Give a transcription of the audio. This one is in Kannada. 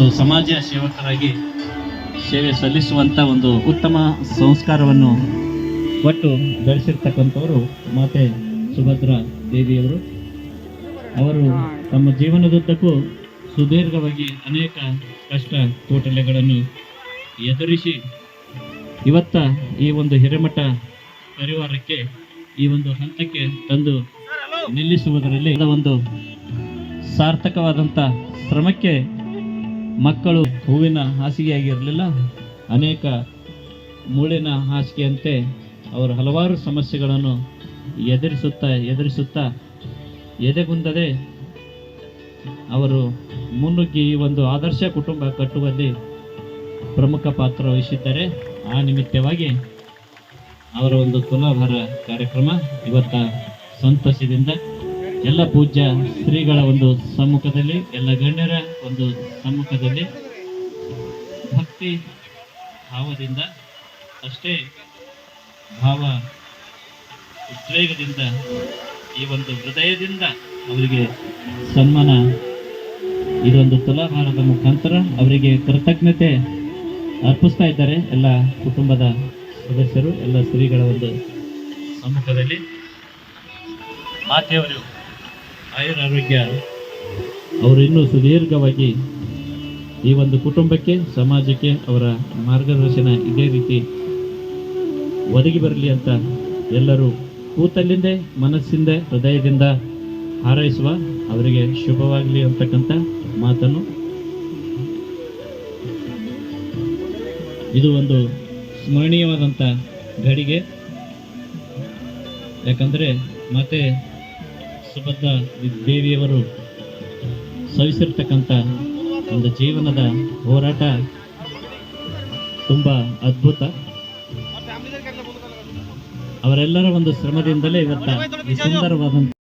ಮತ್ತು ಸಮಾಜ ಸೇವಕರಾಗಿ ಸೇವೆ ಸಲ್ಲಿಸುವಂಥ ಒಂದು ಉತ್ತಮ ಸಂಸ್ಕಾರವನ್ನು ಕೊಟ್ಟು ಬೆಳೆಸಿರ್ತಕ್ಕಂಥವರು ಮಾತೆ ಸುಭದ್ರಾ ದೇವಿಯವರು. ಅವರು ತಮ್ಮ ಜೀವನದುದ್ದಕ್ಕೂ ಸುದೀರ್ಘವಾಗಿ ಅನೇಕ ಕಷ್ಟ ಕೋಟಲೆಗಳನ್ನು ಎದುರಿಸಿ ಇವತ್ತ ಈ ಒಂದು ಹಿರೇಮಠ ಪರಿವಾರಕ್ಕೆ ಈ ಒಂದು ಹಂತಕ್ಕೆ ತಂದು ನಿಲ್ಲಿಸುವುದರಲ್ಲಿ ಒಂದು ಸಾರ್ಥಕವಾದಂಥ ಶ್ರಮಕ್ಕೆ ಮಕ್ಕಳು ಹೂವಿನ ಹಾಸಿಗೆಯಾಗಿರಲಿಲ್ಲ, ಅನೇಕ ಮೂಳಿನ ಹಾಸಿಗೆಯಂತೆ ಅವರು ಹಲವಾರು ಸಮಸ್ಯೆಗಳನ್ನು ಎದುರಿಸುತ್ತಾ ಎದುರಿಸುತ್ತಾ, ಎದೆಗುಂದದೆ ಅವರು ಮುನ್ನುಗ್ಗಿ ಒಂದು ಆದರ್ಶ ಕುಟುಂಬ ಕಟ್ಟುವಲ್ಲಿ ಪ್ರಮುಖ ಪಾತ್ರ ವಹಿಸಿದ್ದಾರೆ. ಆ ನಿಮಿತ್ತವಾಗಿ ಅವರ ಒಂದು ತುಲಾಭಾರ ಕಾರ್ಯಕ್ರಮ ಇವತ್ತ ಸಂತಸದಿಂದ ಎಲ್ಲ ಪೂಜ್ಯ ಶ್ರೀಗಳ ಒಂದು ಸಮ್ಮುಖದಲ್ಲಿ, ಎಲ್ಲ ಗಣ್ಯರ ಒಂದು ಸಮ್ಮುಖದಲ್ಲಿ ಭಕ್ತಿ ಭಾವದಿಂದ, ಅಷ್ಟೇ ಭಾವ ಉದ್ವೇಗದಿಂದ ಈ ಒಂದು ಹೃದಯದಿಂದ ಅವರಿಗೆ ಸನ್ಮಾನ. ಇದೊಂದು ತುಲಾಭಾರದ ಮುಖಾಂತರ ಅವರಿಗೆ ಕೃತಜ್ಞತೆ ಅರ್ಪಿಸ್ತಾ ಇದ್ದಾರೆ ಎಲ್ಲ ಕುಟುಂಬದ ಸದಸ್ಯರು, ಎಲ್ಲ ಶ್ರೀಗಳ ಒಂದು ಸಮ್ಮುಖದಲ್ಲಿ. ಮಾತೆಯವರು ಆಯುರ ಆರೋಗ್ಯ. ಅವರು ಇನ್ನೂ ಸುದೀರ್ಘವಾಗಿ ಈ ಒಂದು ಕುಟುಂಬಕ್ಕೆ, ಸಮಾಜಕ್ಕೆ ಅವರ ಮಾರ್ಗದರ್ಶನ ಇದೇ ರೀತಿ ಒದಗಿ ಬರಲಿ ಅಂತ ಎಲ್ಲರೂ ಕೂತಲ್ಲಿಂದೇ, ಮನಸ್ಸಿಂದ, ಹೃದಯದಿಂದ ಹಾರೈಸುವ ಅವರಿಗೆ ಶುಭವಾಗಲಿ ಅಂತಕ್ಕಂಥ ಮಾತನ್ನು ಇದು ಒಂದು ಸ್ಮರಣೀಯವಾದಂಥ ಘಡಿಗೆ. ಯಾಕಂದರೆ ಮತ್ತೆ ಸುಭದ್ರಾ ದೇವಿಯವರು ಸವಿಸಿರ್ತಕ್ಕಂಥ ಒಂದು ಜೀವನದ ಹೋರಾಟ ತುಂಬ ಅದ್ಭುತ. ಅವರೆಲ್ಲರ ಒಂದು ಶ್ರಮದಿಂದಲೇ ಇವತ್ತ ಈ ಸುಂದರವಾದಂಥ